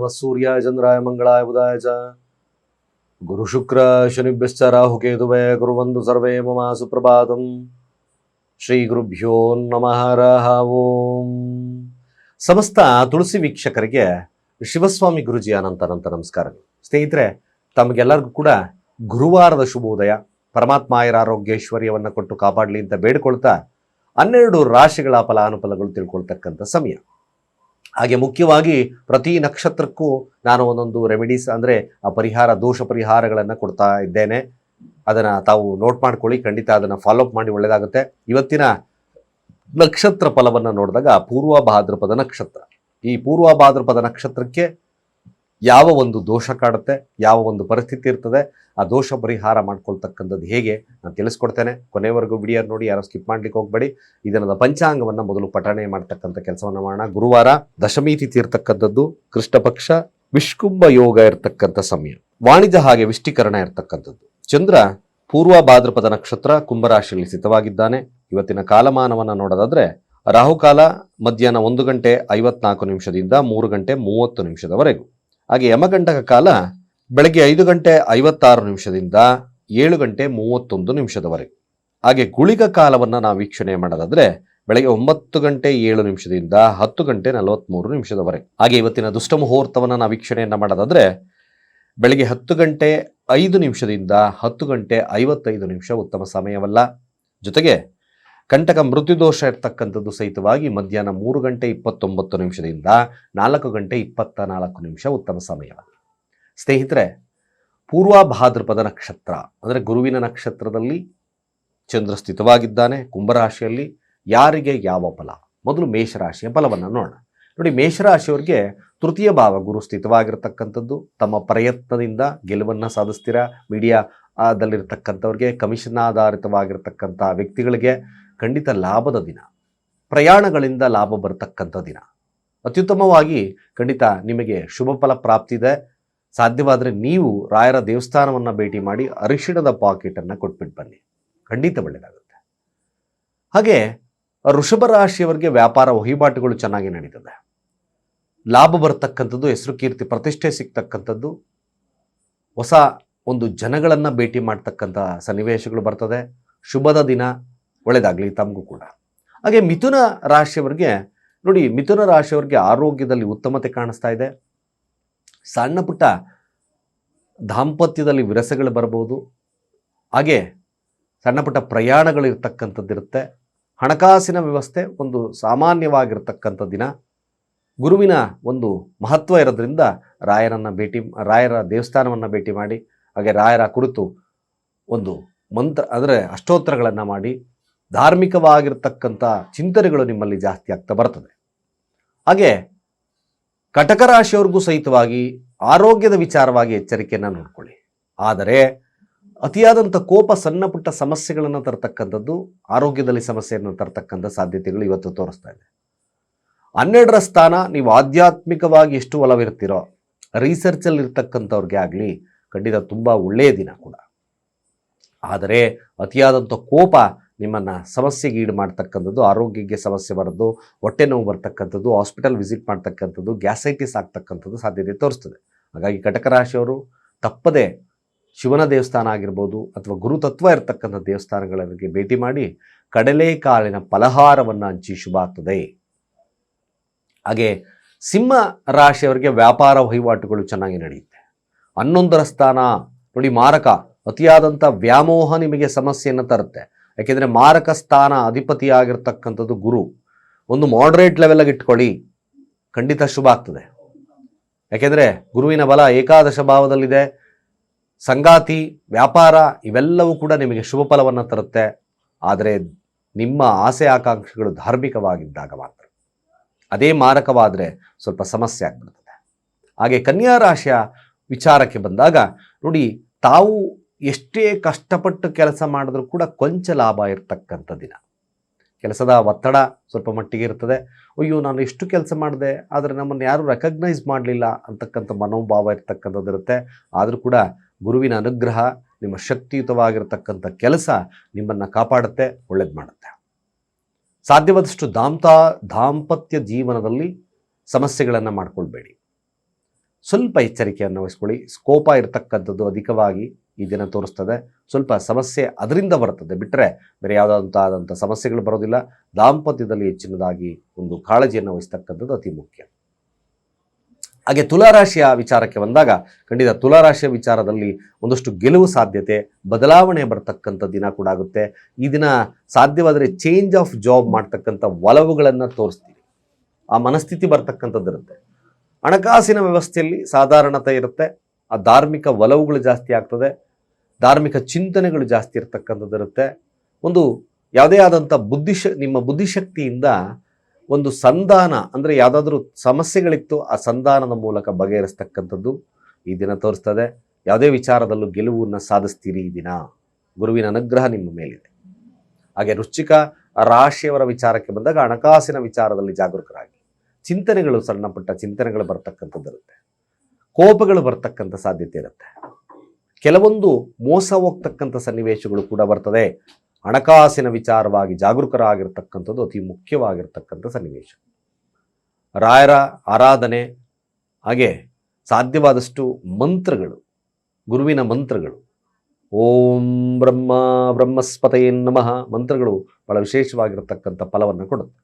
ನಮಃ ಸೂರ್ಯಾಯ ಚಂದ್ರಾಯ ಮಂಗಳಾಯ ಬುಧಾಯ ಚ ಗುರು ಶುಕ್ರ ಶನಿಭ್ಯಶ್ಚ ರಾಹುಕೇತುವೆ ಕುರುವಂದು ಸರ್ವೇ ಮಮ ಸುಪ್ರಭಾತಂ ಶ್ರೀ ಗುರುಭ್ಯೋ ನಮಃ ರಾಹ ಓಂ ಸಮಸ್ತ ತುಳಸಿ ವೀಕ್ಷಕರಿಗೆ ಶಿವಸ್ವಾಮಿ ಗುರುಜಿ ಅನಂತ ಅನಂತ ನಮಸ್ಕಾರಗಳು ಸ್ನೇಹಿತರೆ, ತಮಗೆಲ್ಲರಿಗೂ ಕೂಡ ಗುರುವಾರದ ಶುಭೋದಯ. ಪರಮಾತ್ಮಾಯರ ಆರೋಗ್ಯ ಐಶ್ವರ್ಯವನ್ನು ಕೊಟ್ಟು ಕಾಪಾಡಲಿ ಅಂತ ಬೇಡ್ಕೊಳ್ತಾ, ಹನ್ನೆರಡು ರಾಶಿಗಳ ಫಲಾನುಫಲಗಳು ತಿಳ್ಕೊಳ್ತಕ್ಕಂಥ ಸಮಯ. ಹಾಗೆ ಮುಖ್ಯವಾಗಿ ಪ್ರತಿ ನಕ್ಷತ್ರಕ್ಕೂ ನಾನು ಒಂದೊಂದು ರೆಮಿಡೀಸ್ ಅಂದರೆ ಆ ಪರಿಹಾರ, ದೋಷ ಪರಿಹಾರಗಳನ್ನು ಕೊಡ್ತಾ ಇದ್ದೇನೆ. ಅದನ್ನು ತಾವು ನೋಟ್ ಮಾಡ್ಕೊಳ್ಳಿ, ಖಂಡಿತ ಅದನ್ನು ಫಾಲೋಅಪ್ ಮಾಡಿ ಒಳ್ಳೆಯದಾಗುತ್ತೆ ಇವತ್ತಿನ ನಕ್ಷತ್ರ ಫಲವನ್ನು ನೋಡಿದಾಗ ಪೂರ್ವ ಭಾದ್ರಪದ ನಕ್ಷತ್ರ. ಈ ಪೂರ್ವ ಭಾದ್ರಪದ ನಕ್ಷತ್ರಕ್ಕೆ ಯಾವ ಒಂದು ದೋಷ ಕಾಡುತ್ತೆ, ಯಾವ ಒಂದು ಪರಿಸ್ಥಿತಿ ಇರ್ತದೆ, ಆ ದೋಷ ಪರಿಹಾರ ಮಾಡ್ಕೊಳ್ತಕ್ಕಂಥದ್ದು ಹೇಗೆ ನಾನು ತಿಳಿಸ್ಕೊಡ್ತೇನೆ. ಕೊನೆವರೆಗೂ ವಿಡಿಯೋ ನೋಡಿ, ಯಾರೋ ಸ್ಕಿಪ್ ಮಾಡ್ಲಿಕ್ಕೆ ಹೋಗಬೇಡಿ. ಇದನ್ನ ಪಂಚಾಂಗವನ್ನು ಮೊದಲು ಪಠಣೆ ಮಾಡ್ತಕ್ಕಂಥ ಕೆಲಸವನ್ನು ಮಾಡೋಣ. ಗುರುವಾರ ದಶಮಿ ತಿಥಿ ಇರ್ತಕ್ಕಂಥದ್ದು ಕೃಷ್ಣ ಪಕ್ಷ ವಿಷ್ಕುಂಭ ಯೋಗ ಇರ್ತಕ್ಕಂಥ ಸಮಯ. ವಾಣಿಜ್ಯ ಹಾಗೆ ವಿಷ್ಟೀಕರಣ ಇರ್ತಕ್ಕಂಥದ್ದು. ಚಂದ್ರ ಪೂರ್ವ ಭಾದ್ರಪದ ನಕ್ಷತ್ರ ಕುಂಭರಾಶಿಯಲ್ಲಿ ಸ್ಥಿತವಾಗಿದ್ದಾನೆ. ಇವತ್ತಿನ ಕಾಲಮಾನವನ್ನು ನೋಡೋದಾದ್ರೆ, ರಾಹುಕಾಲ ಮಧ್ಯಾಹ್ನ ಒಂದು ಗಂಟೆ ಐವತ್ನಾಲ್ಕು ನಿಮಿಷದಿಂದ ಮೂರು ಗಂಟೆ ಮೂವತ್ತು ನಿಮಿಷದವರೆಗೂ. ಹಾಗೆ ಯಮಗಂಟಕ ಕಾಲ ಬೆಳಗ್ಗೆ ಐದು ಗಂಟೆ ಐವತ್ತಾರು ನಿಮಿಷದಿಂದ ಏಳು ಗಂಟೆ ಮೂವತ್ತೊಂದು ನಿಮಿಷದವರೆಗೆ ಹಾಗೆ ಗುಳಿಗ ಕಾಲವನ್ನು ನಾವು ವೀಕ್ಷಣೆ ಮಾಡೋದಾದರೆ ಬೆಳಗ್ಗೆ ಒಂಬತ್ತು ಗಂಟೆ ಏಳು ನಿಮಿಷದಿಂದ ಹತ್ತು ಗಂಟೆ ನಲವತ್ತ್ಮೂರು ನಿಮಿಷದವರೆಗೆ ಹಾಗೆ ಇವತ್ತಿನ ದುಷ್ಟ ಮುಹೂರ್ತವನ್ನು ನಾವು ವೀಕ್ಷಣೆಯನ್ನು ಮಾಡೋದಾದರೆ ಬೆಳಗ್ಗೆ ಹತ್ತು ಗಂಟೆ ಐದು ನಿಮಿಷದಿಂದ ಹತ್ತು ಗಂಟೆ ಐವತ್ತೈದು ನಿಮಿಷ ಉತ್ತಮ ಸಮಯವಲ್ಲ. ಜೊತೆಗೆ ಕಂಟಕ ಮೃತ್ಯುದೋಷ ಇರ್ತಕ್ಕಂಥದ್ದು ಸಹಿತವಾಗಿ ಮಧ್ಯಾಹ್ನ ಮೂರು ಗಂಟೆ ಇಪ್ಪತ್ತೊಂಬತ್ತು ನಿಮಿಷದಿಂದ ನಾಲ್ಕು ಗಂಟೆ ಇಪ್ಪತ್ತ ನಾಲ್ಕು ನಿಮಿಷ ಉತ್ತಮ ಸಮಯ. ಸ್ನೇಹಿತರೆ ಪೂರ್ವ ಭಾದ್ರಪದ ನಕ್ಷತ್ರ, ಅಂದರೆ ಗುರುವಿನ ನಕ್ಷತ್ರದಲ್ಲಿ ಚಂದ್ರ ಸ್ಥಿತವಾಗಿದ್ದಾನೆ, ಕುಂಭರಾಶಿಯಲ್ಲಿ ಯಾರಿಗೆ ಯಾವ ಫಲ? ಮೊದಲು ಮೇಷರಾಶಿಯ ಫಲವನ್ನು ನೋಡೋಣ. ನೋಡಿ, ಮೇಷರಾಶಿಯವರಿಗೆ ತೃತೀಯ ಭಾವ ಗುರು ಸ್ಥಿತವಾಗಿರ್ತಕ್ಕಂಥದ್ದು. ತಮ್ಮ ಪ್ರಯತ್ನದಿಂದ ಗೆಲುವನ್ನು ಸಾಧಿಸ್ತೀರಾ? ಮೀಡಿಯಾ ದಲ್ಲಿರ್ತಕ್ಕಂಥವ್ರಿಗೆ ಕಮಿಷನ್ ಆಧಾರಿತವಾಗಿರ್ತಕ್ಕಂಥ ವ್ಯಕ್ತಿಗಳಿಗೆ ಖಂಡಿತ ಲಾಭದ ದಿನ. ಪ್ರಯಾಣಗಳಿಂದ ಲಾಭ ಬರತಕ್ಕಂಥ ದಿನ. ಅತ್ಯುತ್ತಮವಾಗಿ ಖಂಡಿತ ನಿಮಗೆ ಶುಭ ಫಲ ಪ್ರಾಪ್ತಿ ಇದೆ. ಸಾಧ್ಯವಾದರೆ ನೀವು ರಾಯರ ದೇವಸ್ಥಾನವನ್ನು ಭೇಟಿ ಮಾಡಿ ಅರಿಶಿಣದ ಪಾಕೆಟನ್ನು ಕೊಟ್ಬಿಟ್ಟು ಬನ್ನಿ. ಖಂಡಿತ ಒಳ್ಳೆಯದಾಗುತ್ತೆ ಹಾಗೆ ವೃಷಭ ರಾಶಿಯವರಿಗೆ ವ್ಯಾಪಾರ ವಹಿವಾಟುಗಳು ಚೆನ್ನಾಗಿ ನಡೀತದೆ. ಲಾಭ ಬರತಕ್ಕಂಥದ್ದು, ಹೆಸರು ಕೀರ್ತಿ, ಪ್ರತಿಷ್ಠೆ ಸಿಗ್ತಕ್ಕಂಥದ್ದು. ಹೊಸ ಒಂದು ಜನಗಳನ್ನು ಭೇಟಿ ಮಾಡ್ತಕ್ಕಂಥ ಸನ್ನಿವೇಶಗಳು ಬರ್ತದೆ. ಶುಭದ ದಿನ. ಒಳ್ಳೆಯದಾಗಲಿ ತಮಗೂ ಕೂಡ. ಹಾಗೆ ಮಿಥುನ ರಾಶಿಯವರಿಗೆ, ನೋಡಿ, ಮಿಥುನ ರಾಶಿಯವರಿಗೆ ಆರೋಗ್ಯದಲ್ಲಿ ಉತ್ತಮತೆ ಕಾಣಿಸ್ತಾ ಇದೆ. ಸಣ್ಣ ಪುಟ್ಟ ದಾಂಪತ್ಯದಲ್ಲಿ ವಿರಸಗಳು ಬರ್ಬೋದು ಹಾಗೆ ಸಣ್ಣ ಪುಟ್ಟ ಪ್ರಯಾಣಗಳು ಇರ್ತಕ್ಕಂಥದ್ದಿರುತ್ತೆ. ಹಣಕಾಸಿನ ವ್ಯವಸ್ಥೆ ಒಂದು ಸಾಮಾನ್ಯವಾಗಿರ್ತಕ್ಕಂಥ ದಿನ. ಗುರುವಿನ ಒಂದು ಮಹತ್ವ ಇರೋದ್ರಿಂದ ರಾಯರನ್ನು ಭೇಟಿ, ರಾಯರ ದೇವಸ್ಥಾನವನ್ನು ಭೇಟಿ ಮಾಡಿ, ಹಾಗೆ ರಾಯರ ಕುರಿತು ಒಂದು ಮಂತ್ರ, ಅಂದರೆ ಅಷ್ಟೋತ್ತರಗಳನ್ನು ಮಾಡಿ ಧಾರ್ಮಿಕವಾಗಿರ್ತಕ್ಕಂಥ ಚಿಂತನೆಗಳು ನಿಮ್ಮಲ್ಲಿ ಜಾಸ್ತಿ ಆಗ್ತಾ ಬರ್ತದೆ. ಹಾಗೆ ಕಟಕ ರಾಶಿಯವ್ರಿಗೂ ಸಹಿತವಾಗಿ ಆರೋಗ್ಯದ ವಿಚಾರವಾಗಿ ಎಚ್ಚರಿಕೆಯನ್ನು ನೋಡ್ಕೊಳ್ಳಿ. ಆದರೆ ಅತಿಯಾದಂಥ ಕೋಪ, ಸಣ್ಣ ಪುಟ್ಟ ಸಮಸ್ಯೆಗಳನ್ನು ತರತಕ್ಕಂಥದ್ದು, ಆರೋಗ್ಯದಲ್ಲಿ ಸಮಸ್ಯೆಯನ್ನು ತರತಕ್ಕಂಥ ಸಾಧ್ಯತೆಗಳು ಇವತ್ತು ತೋರಿಸ್ತಾ ಇದೆ. ಹನ್ನೆರಡರ ಸ್ಥಾನ, ನೀವು ಆಧ್ಯಾತ್ಮಿಕವಾಗಿ ಎಷ್ಟು ಒಲವಿರ್ತೀರೋ ರಿಸರ್ಚಲ್ಲಿ ಇರ್ತಕ್ಕಂಥವ್ರಿಗೆ ಆಗಲಿ ಖಂಡಿತ ತುಂಬ ಒಳ್ಳೆಯ ದಿನ ಕೂಡ. ಆದರೆ ಅತಿಯಾದಂಥ ಕೋಪ ನಿಮ್ಮನ್ನು ಸಮಸ್ಯೆಗೆ ಈಡು ಮಾಡ್ತಕ್ಕಂಥದ್ದು, ಆರೋಗ್ಯಕ್ಕೆ ಸಮಸ್ಯೆ ಬರೋದು, ಹೊಟ್ಟೆ ನೋವು ಬರ್ತಕ್ಕಂಥದ್ದು, ಹಾಸ್ಪಿಟಲ್ ವಿಸಿಟ್ ಮಾಡ್ತಕ್ಕಂಥದ್ದು ಗ್ಯಾಸೈಟಿಸ್ ಆಗ್ತಕ್ಕಂಥದ್ದು ಸಾಧ್ಯತೆ ತೋರಿಸ್ತದೆ. ಹಾಗಾಗಿ ಕಟಕ ರಾಶಿಯವರು ತಪ್ಪದೆ ಶಿವನ ದೇವಸ್ಥಾನ ಆಗಿರ್ಬೋದು ಅಥವಾ ಗುರುತತ್ವ ಇರತಕ್ಕಂಥ ದೇವಸ್ಥಾನಗಳಿಗೆ ಭೇಟಿ ಮಾಡಿ ಕಡಲೆಕಾಳಿನ ಫಲಹಾರವನ್ನು ಹಂಚಿ ಶುಭ ಆಗ್ತದೆ. ಹಾಗೆ ಸಿಂಹ ರಾಶಿಯವರಿಗೆ ವ್ಯಾಪಾರ ವಹಿವಾಟುಗಳು ಚೆನ್ನಾಗಿ ನಡೆಯುತ್ತೆ. ಹನ್ನೊಂದರ ಸ್ಥಾನ ನೋಡಿ ಮಾರಕ, ಅತಿಯಾದಂಥ ವ್ಯಾಮೋಹ ನಿಮಗೆ ಸಮಸ್ಯೆಯನ್ನು ತರುತ್ತೆ. ಯಾಕೆಂದರೆ ಮಾರಕ ಸ್ಥಾನ ಅಧಿಪತಿಯಾಗಿರ್ತಕ್ಕಂಥದ್ದು ಗುರು. ಒಂದು ಮಾಡ್ರೇಟ್ ಲೆವೆಲಾಗಿ ಇಟ್ಕೊಳ್ಳಿ, ಖಂಡಿತ ಶುಭ ಆಗ್ತದೆ. ಯಾಕೆಂದರೆ ಗುರುವಿನ ಬಲ ಏಕಾದಶ ಭಾವದಲ್ಲಿದೆ. ಸಂಗಾತಿ, ವ್ಯಾಪಾರ ಇವೆಲ್ಲವೂ ಕೂಡ ನಿಮಗೆ ಶುಭ ಫಲವನ್ನು ತರುತ್ತೆ. ಆದರೆ ನಿಮ್ಮ ಆಸೆ ಆಕಾಂಕ್ಷೆಗಳು ಧಾರ್ಮಿಕವಾಗಿದ್ದಾಗ ಮಾತ್ರ. ಅದೇ ಮಾರಕವಾದರೆ ಸ್ವಲ್ಪ ಸಮಸ್ಯೆ ಆಗ್ಬಿಡ್ತದೆ. ಹಾಗೆ ಕನ್ಯಾ ರಾಶಿಯ ವಿಚಾರಕ್ಕೆ ಬಂದಾಗ, ನೋಡಿ ತಾವು ಎಷ್ಟೇ ಕಷ್ಟಪಟ್ಟು ಕೆಲಸ ಮಾಡಿದ್ರೂ ಕೂಡ ಕೊಂಚ ಲಾಭ ಇರತಕ್ಕಂಥ ದಿನ. ಕೆಲಸದ ಒತ್ತಡ ಸ್ವಲ್ಪ ಮಟ್ಟಿಗೆ ಇರ್ತದೆ. ಅಯ್ಯೋ, ನಾನು ಎಷ್ಟು ಕೆಲಸ ಮಾಡಿದೆ, ಆದರೆ ನಮ್ಮನ್ನು ಯಾರೂ ರೆಕಗ್ನೈಸ್ ಮಾಡಲಿಲ್ಲ ಅಂತಕ್ಕಂಥ ಮನೋಭಾವ ಇರ್ತಕ್ಕಂಥದ್ದು ಇರುತ್ತೆ. ಆದರೂ ಕೂಡ ಗುರುವಿನ ಅನುಗ್ರಹ, ನಿಮ್ಮ ಶಕ್ತಿಯುತವಾಗಿರ್ತಕ್ಕಂಥ ಕೆಲಸ ನಿಮ್ಮನ್ನು ಕಾಪಾಡುತ್ತೆ, ಒಳ್ಳೇದು ಮಾಡುತ್ತೆ. ಸಾಧ್ಯವಾದಷ್ಟು ದಾಂತ, ದಾಂಪತ್ಯ ಜೀವನದಲ್ಲಿ ಸಮಸ್ಯೆಗಳನ್ನು ಮಾಡ್ಕೊಳ್ಬೇಡಿ. ಸ್ವಲ್ಪ ಎಚ್ಚರಿಕೆಯನ್ನು ವಹಿಸ್ಕೊಳ್ಳಿ. ಸ್ಕೋಪ ಇರತಕ್ಕಂಥದ್ದು ಅಧಿಕವಾಗಿ. ಈ ದಿನ ತೋರಿಸ್ತದೆ. ಸ್ವಲ್ಪ ಸಮಸ್ಯೆ ಅದರಿಂದ ಬರ್ತದೆ. ಬಿಟ್ಟರೆ ಬೇರೆ ಯಾವುದಾದಂಥ ಸಮಸ್ಯೆಗಳು ಬರೋದಿಲ್ಲ. ದಾಂಪತ್ಯದಲ್ಲಿ ಹೆಚ್ಚಿನದಾಗಿ ಒಂದು ಕಾಳಜಿಯನ್ನು ವಹಿಸ್ತಕ್ಕಂಥದ್ದು ಅತಿ ಮುಖ್ಯ. ಹಾಗೆ ತುಲಾರಾಶಿಯ ವಿಚಾರಕ್ಕೆ ಬಂದಾಗ ಖಂಡಿತ ತುಲಾರಾಶಿಯ ವಿಚಾರದಲ್ಲಿ ಒಂದಷ್ಟು ಗೆಲುವು ಸಾಧ್ಯತೆ, ಬದಲಾವಣೆ ಬರ್ತಕ್ಕಂಥ ದಿನ ಕೂಡ ಆಗುತ್ತೆ. ಈ ದಿನ ಸಾಧ್ಯವಾದರೆ ಚೇಂಜ್ ಆಫ್ ಜಾಬ್ ಮಾಡ್ತಕ್ಕಂಥ ಒಲವುಗಳನ್ನು ತೋರಿಸ್ತೀವಿ. ಆ ಮನಸ್ಥಿತಿ ಬರ್ತಕ್ಕಂಥದ್ದಿರುತ್ತೆ. ಹಣಕಾಸಿನ ವ್ಯವಸ್ಥೆಯಲ್ಲಿ ಸಾಧಾರಣತೆ ಇರುತ್ತೆ. ಆ ಧಾರ್ಮಿಕ ಒಲವುಗಳು ಜಾಸ್ತಿ ಆಗ್ತದೆ. ಧಾರ್ಮಿಕ ಚಿಂತನೆಗಳು ಜಾಸ್ತಿ ಇರ್ತಕ್ಕಂಥದ್ದು ಇರುತ್ತೆ. ಒಂದು ಯಾವುದೇ ಆದಂಥ ಬುದ್ಧಿಶ ನಿಮ್ಮ ಬುದ್ಧಿಶಕ್ತಿಯಿಂದ ಒಂದು ಸಂಧಾನ, ಅಂದರೆ ಯಾವುದಾದ್ರೂ ಸಮಸ್ಯೆಗಳಿತ್ತು, ಆ ಸಂಧಾನದ ಮೂಲಕ ಬಗೆಹರಿಸ್ತಕ್ಕಂಥದ್ದು ಈ ದಿನ ತೋರಿಸ್ತದೆ. ಯಾವುದೇ ವಿಚಾರದಲ್ಲೂ ಗೆಲುವನ್ನು ಸಾಧಿಸ್ತೀರಿ ಈ ದಿನ. ಗುರುವಿನ ಅನುಗ್ರಹ ನಿಮ್ಮ ಮೇಲಿದೆ. ಹಾಗೆ ರುಚಿಕ ರಾಶಿಯವರ ವಿಚಾರಕ್ಕೆ ಬಂದಾಗ ಹಣಕಾಸಿನ ವಿಚಾರದಲ್ಲಿ ಜಾಗರೂಕರಾಗಿ. ಚಿಂತನೆಗಳು ಸಣ್ಣಪುಟ್ಟ ಚಿಂತನೆಗಳು ಬರ್ತಕ್ಕಂಥದ್ದಿರುತ್ತೆ ಕೋಪಗಳು ಬರ್ತಕ್ಕಂಥ ಸಾಧ್ಯತೆ ಇರುತ್ತೆ. ಕೆಲವೊಂದು ಮೋಸ ಹೋಗ್ತಕ್ಕಂಥ ಸನ್ನಿವೇಶಗಳು ಕೂಡ ಬರ್ತದೆ. ಹಣಕಾಸಿನ ವಿಚಾರವಾಗಿ ಜಾಗರೂಕರಾಗಿರ್ತಕ್ಕಂಥದ್ದು ಅತಿ ಮುಖ್ಯವಾಗಿರ್ತಕ್ಕಂಥ ಸನ್ನಿವೇಶ. ರಾಯರ ಆರಾಧನೆ, ಹಾಗೆ ಸಾಧ್ಯವಾದಷ್ಟು ಮಂತ್ರಗಳು, ಗುರುವಿನ ಮಂತ್ರಗಳು. ಓಂ ಬ್ರಹ್ಮ ಬ್ರಹ್ಮಸ್ಪತಯೇ ನಮಃ ಮಂತ್ರಗಳು ಬಹಳ ವಿಶೇಷವಾಗಿರತಕ್ಕಂಥ ಫಲವನ್ನು ಕೊಡುತ್ತೆ.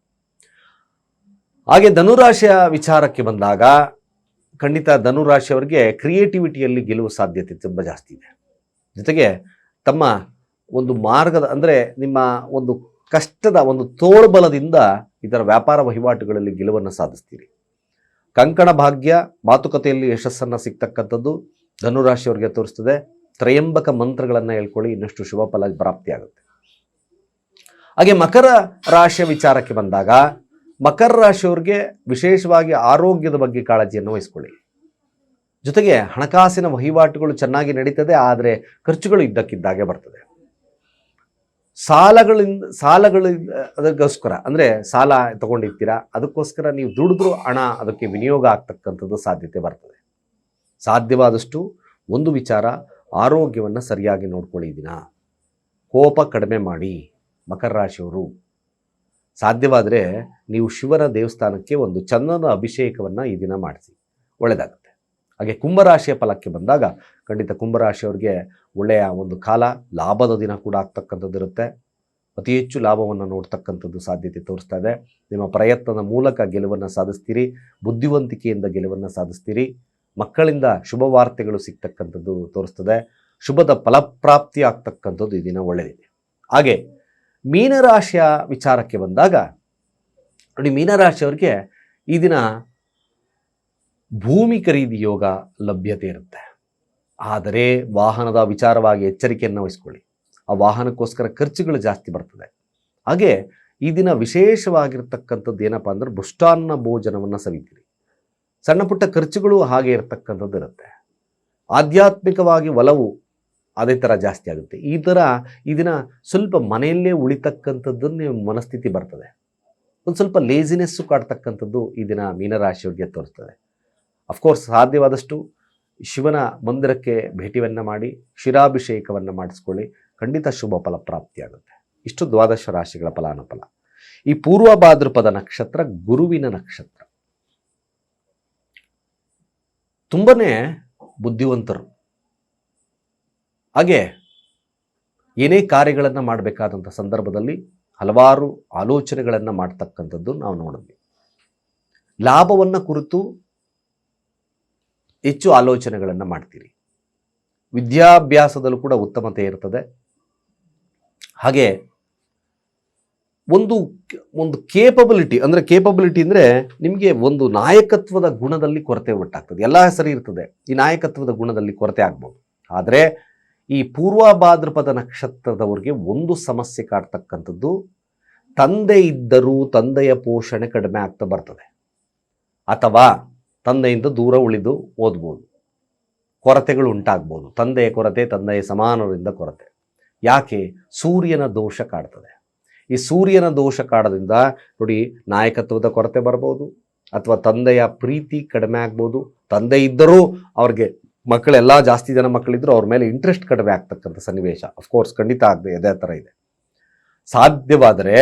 ಹಾಗೆ ಧನುರಾಶಿಯ ವಿಚಾರಕ್ಕೆ ಬಂದಾಗ ಖಂಡಿತ ಧನುರಾಶಿಯವರಿಗೆ ಕ್ರಿಯೇಟಿವಿಟಿಯಲ್ಲಿ ಗೆಲುವು ಸಾಧ್ಯತೆ ತುಂಬ ಜಾಸ್ತಿ ಇದೆ. ಜೊತೆಗೆ ತಮ್ಮ ಒಂದು ಮಾರ್ಗದ ಅಂದರೆ ನಿಮ್ಮ ಒಂದು ಕಷ್ಟದ ಒಂದು ತೋಳ್ಬಲದಿಂದ ಇದರ ವ್ಯಾಪಾರ ವಹಿವಾಟುಗಳಲ್ಲಿ ಗೆಲುವನ್ನು ಸಾಧಿಸ್ತೀರಿ. ಕಂಕಣ ಭಾಗ್ಯ ಮಾತುಕತೆಯಲ್ಲಿ ಯಶಸ್ಸನ್ನು ಸಿಗ್ತಕ್ಕಂಥದ್ದು ಧನುರಾಶಿಯವರಿಗೆ ತೋರಿಸ್ತದೆ. ತ್ರಯಂಬಕ ಮಂತ್ರಗಳನ್ನು ಹೇಳ್ಕೊಳ್ಳಿ, ಇನ್ನಷ್ಟು ಶುಭ ಫಲ ಪ್ರಾಪ್ತಿಯಾಗುತ್ತೆ. ಹಾಗೆ ಮಕರ ರಾಶಿಯ ವಿಚಾರಕ್ಕೆ ಬಂದಾಗ ಮಕರ ರಾಶಿಯವ್ರಿಗೆ ವಿಶೇಷವಾಗಿ ಆರೋಗ್ಯದ ಬಗ್ಗೆ ಕಾಳಜಿಯನ್ನು ವಹಿಸ್ಕೊಳ್ಳಿ. ಜೊತೆಗೆ ಹಣಕಾಸಿನ ವಹಿವಾಟುಗಳು ಚೆನ್ನಾಗಿ ನಡೀತದೆ, ಆದರೆ ಖರ್ಚುಗಳು ಇದ್ದಕ್ಕಿದ್ದಾಗೆ ಬರ್ತದೆ. ಸಾಲಗಳಿಂದ ಸಾಲಗಳು ಅದಕ್ಕೋಸ್ಕರ, ಅಂದರೆ ಸಾಲ ತಗೊಂಡಿರ್ತೀರಾ, ಅದಕ್ಕೋಸ್ಕರ ನೀವು ದುಡಿದ್ರೂ ಹಣ ಅದಕ್ಕೆ ವಿನಿಯೋಗ ಆಗ್ತಕ್ಕಂಥದ್ದು ಸಾಧ್ಯತೆ ಬರ್ತದೆ. ಸಾಧ್ಯವಾದಷ್ಟು ಒಂದು ವಿಚಾರ, ಆರೋಗ್ಯವನ್ನು ಸರಿಯಾಗಿ ನೋಡ್ಕೊಳ್ಳಿ ದಿನ. ಕೋಪ ಕಡಿಮೆ ಮಾಡಿ ಮಕರ ರಾಶಿಯವರು. ಸಾಧ್ಯವಾದರೆ ನೀವು ಶಿವನ ದೇವಸ್ಥಾನಕ್ಕೆ ಒಂದು ಚಂದನ ಅಭಿಷೇಕವನ್ನು ಈ ದಿನ ಮಾಡಿಸಿ. ಒಳ್ಳೆಯದಾಗುತ್ತೆ ಹಾಗೆ ಕುಂಭರಾಶಿಯ ಫಲಕ್ಕೆ ಬಂದಾಗ ಖಂಡಿತ ಕುಂಭರಾಶಿಯವ್ರಿಗೆ ಒಳ್ಳೆಯ ಒಂದು ಕಾಲ, ಲಾಭದ ದಿನ ಕೂಡ ಆಗ್ತಕ್ಕಂಥದ್ದು ಇರುತ್ತೆ. ಅತಿ ಹೆಚ್ಚು ಲಾಭವನ್ನು ನೋಡ್ತಕ್ಕಂಥದ್ದು ಸಾಧ್ಯತೆ ತೋರಿಸ್ತಾ ಇದೆ. ನಿಮ್ಮ ಪ್ರಯತ್ನದ ಮೂಲಕ ಗೆಲುವನ್ನು ಸಾಧಿಸ್ತೀರಿ, ಬುದ್ಧಿವಂತಿಕೆಯಿಂದ ಗೆಲುವನ್ನು ಸಾಧಿಸ್ತೀರಿ, ಮಕ್ಕಳಿಂದ ಶುಭ ವಾರ್ತೆಗಳು ಸಿಗ್ತಕ್ಕಂಥದ್ದು ತೋರಿಸ್ತದೆ. ಶುಭದ ಫಲಪ್ರಾಪ್ತಿ ಆಗ್ತಕ್ಕಂಥದ್ದು ಈ ದಿನ ಒಳ್ಳೆಯದಿದೆ ಹಾಗೆ ಮೀನರಾಶಿಯ ವಿಚಾರಕ್ಕೆ ಬಂದಾಗ, ನೋಡಿ ಮೀನರಾಶಿಯವರಿಗೆ ಈ ದಿನ ಭೂಮಿ ಖರೀದಿ ಯೋಗ ಲಭ್ಯತೆ ಇರುತ್ತೆ. ಆದರೆ ವಾಹನದ ವಿಚಾರವಾಗಿ ಎಚ್ಚರಿಕೆಯನ್ನು ವಹಿಸ್ಕೊಳ್ಳಿ. ಆ ವಾಹನಕ್ಕೋಸ್ಕರ ಖರ್ಚುಗಳು ಜಾಸ್ತಿ ಬರ್ತದೆ. ಹಾಗೆ ಈ ದಿನ ವಿಶೇಷವಾಗಿರ್ತಕ್ಕಂಥದ್ದು ಏನಪ್ಪ ಅಂದ್ರೆ ಭೃಷ್ಟಾನ್ನ ಭೋಜನವನ್ನು ಸವಿತೀರಿ. ಸಣ್ಣ ಪುಟ್ಟ ಖರ್ಚುಗಳು ಹಾಗೆ ಇರತಕ್ಕಂಥದ್ದು ಇರುತ್ತೆ. ಆಧ್ಯಾತ್ಮಿಕವಾಗಿ ಒಲವು ಅದೇ ಥರ ಜಾಸ್ತಿ ಆಗುತ್ತೆ. ಈ ಥರ ಇದನ್ನು ದಿನ ಸ್ವಲ್ಪ ಮನೆಯಲ್ಲೇ ಉಳಿತಕ್ಕಂಥದ್ದನ್ನೇ ಮನಸ್ಥಿತಿ ಬರ್ತದೆ. ಒಂದು ಸ್ವಲ್ಪ ಲೇಸಿನೆಸ್ಸು ಕಾಡ್ತಕ್ಕಂಥದ್ದು ಈ ದಿನ ಮೀನರಾಶಿಯವರಿಗೆ ತೋರಿಸ್ತದೆ. ಅಫ್ಕೋರ್ಸ್ ಸಾಧ್ಯವಾದಷ್ಟು ಶಿವನ ಮಂದಿರಕ್ಕೆ ಭೇಟಿಯನ್ನು ಮಾಡಿ, ಶಿರಾಭಿಷೇಕವನ್ನು ಮಾಡಿಸ್ಕೊಳ್ಳಿ. ಖಂಡಿತ ಶುಭ ಫಲ ಪ್ರಾಪ್ತಿಯಾಗುತ್ತೆ ಇಷ್ಟು ದ್ವಾದಶ ರಾಶಿಗಳ ಫಲಾನುಫಲ. ಈ ಪೂರ್ವ ಭಾದ್ರಪದ ನಕ್ಷತ್ರ ಗುರುವಿನ ನಕ್ಷತ್ರ. ತುಂಬನೇ ಬುದ್ಧಿವಂತರು. ಹಾಗೆ ಏನೇ ಕಾರ್ಯಗಳನ್ನು ಮಾಡಬೇಕಾದಂಥ ಸಂದರ್ಭದಲ್ಲಿ ಹಲವಾರು ಆಲೋಚನೆಗಳನ್ನು ಮಾಡ್ತಕ್ಕಂಥದ್ದು ನಾವು ನೋಡಿದ್ವಿ. ಲಾಭವನ್ನು ಕುರಿತು ಹೆಚ್ಚು ಆಲೋಚನೆಗಳನ್ನು ಮಾಡ್ತೀರಿ. ವಿದ್ಯಾಭ್ಯಾಸದಲ್ಲೂ ಕೂಡ ಉತ್ತಮತೆ ಇರ್ತದೆ. ಹಾಗೆ ಒಂದು ಒಂದು ಕೇಪಬಿಲಿಟಿ ಅಂದರೆ ಕೇಪಬಿಲಿಟಿ ಅಂದರೆ ನಿಮಗೆ ಒಂದು ನಾಯಕತ್ವದ ಗುಣದಲ್ಲಿ ಕೊರತೆ ಉಂಟಾಗ್ತದೆ. ಎಲ್ಲ ಸರಿ ಇರ್ತದೆ. ಈ ನಾಯಕತ್ವದ ಗುಣದಲ್ಲಿ ಕೊರತೆ ಆಗ್ಬೋದು. ಆದರೆ ಈ ಪೂರ್ವ ಭಾದ್ರಪದ ನಕ್ಷತ್ರದವರಿಗೆ ಒಂದು ಸಮಸ್ಯೆ ಕಾಡ್ತಕ್ಕಂಥದ್ದು, ತಂದೆ ಇದ್ದರೂ ತಂದೆಯ ಪೋಷಣೆ ಕಡಿಮೆ ಆಗ್ತಾ ಬರ್ತದೆ. ಅಥವಾ ತಂದೆಯಿಂದ ದೂರ ಉಳಿದು ಓದ್ಬೋದು. ಕೊರತೆಗಳು ಉಂಟಾಗ್ಬೋದು. ತಂದೆಯ ಕೊರತೆ, ತಂದೆಯ ಸಮಾನರಿಂದ ಕೊರತೆ. ಯಾಕೆ? ಸೂರ್ಯನ ದೋಷ ಕಾಡ್ತದೆ. ಈ ಸೂರ್ಯನ ದೋಷ ಕಾಡದಿಂದ ನೋಡಿ ನಾಯಕತ್ವದ ಕೊರತೆ ಬರ್ಬೋದು, ಅಥವಾ ತಂದೆಯ ಪ್ರೀತಿ ಕಡಿಮೆ ಆಗ್ಬೋದು, ತಂದೆ ಇದ್ದರೂ ಅವ್ರಿಗೆ ಮಕ್ಕಳೆಲ್ಲ ಜಾಸ್ತಿ ಜನ ಮಕ್ಕಳಿದ್ರು ಅವ್ರ ಮೇಲೆ ಇಂಟ್ರೆಸ್ಟ್ ಕಡಿಮೆ ಆಗ್ತಕ್ಕಂಥ ಸನ್ನಿವೇಶ. ಅಫ್ಕೋರ್ಸ್ ಖಂಡಿತ ಆಗದೆ ಅದೇ ಥರ ಇದೆ. ಸಾಧ್ಯವಾದರೆ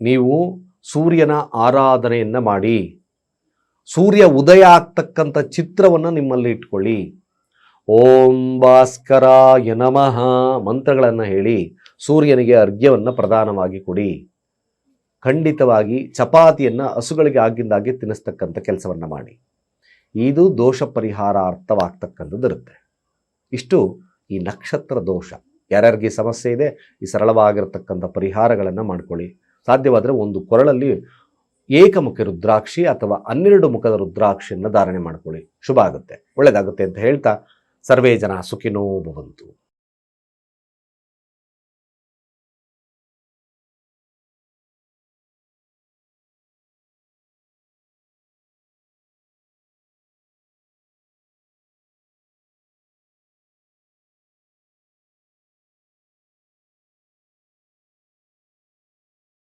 ನೀವು ಸೂರ್ಯನ ಆರಾಧನೆಯನ್ನು ಮಾಡಿ, ಸೂರ್ಯ ಉದಯ ಆಗ್ತಕ್ಕಂಥ ಚಿತ್ರವನ್ನು ನಿಮ್ಮಲ್ಲಿ ಇಟ್ಕೊಳ್ಳಿ. ಓಂ ಭಾಸ್ಕರಾಯ ನಮಃ ಮಂತ್ರಗಳನ್ನು ಹೇಳಿ, ಸೂರ್ಯನಿಗೆ ಅರ್ಘ್ಯವನ್ನು ಪ್ರಧಾನವಾಗಿ ಕೊಡಿ. ಖಂಡಿತವಾಗಿ ಚಪಾತಿಯನ್ನು ಹಸುಗಳಿಗೆ ಆಗಿಂದಾಗೆ ತಿನ್ನಿಸ್ತಕ್ಕಂಥ ಕೆಲಸವನ್ನು ಮಾಡಿ. ಇದು ದೋಷ ಪರಿಹಾರ ಅರ್ಥವಾಗ್ತಕ್ಕಂಥದ್ದು ಇರುತ್ತೆ. ಇಷ್ಟು ಈ ನಕ್ಷತ್ರ ದೋಷ. ಯಾರ್ಯಾರಿಗೆ ಸಮಸ್ಯೆ ಇದೆ, ಈ ಸರಳವಾಗಿರತಕ್ಕಂಥ ಪರಿಹಾರಗಳನ್ನು ಮಾಡ್ಕೊಳ್ಳಿ. ಸಾಧ್ಯವಾದರೆ ಒಂದು ಕೊರಳಲ್ಲಿ ಏಕಮುಖ ರುದ್ರಾಕ್ಷಿ ಅಥವಾ ಹನ್ನೆರಡು ಮುಖದ ರುದ್ರಾಕ್ಷಿಯನ್ನು ಧಾರಣೆ ಮಾಡ್ಕೊಳ್ಳಿ. ಶುಭ ಆಗುತ್ತೆ. ಒಳ್ಳೆಯದಾಗುತ್ತೆ ಅಂತ ಹೇಳ್ತಾ ಸರ್ವೇ ಜನ ಸುಖಿನೋ ಭವಂತು.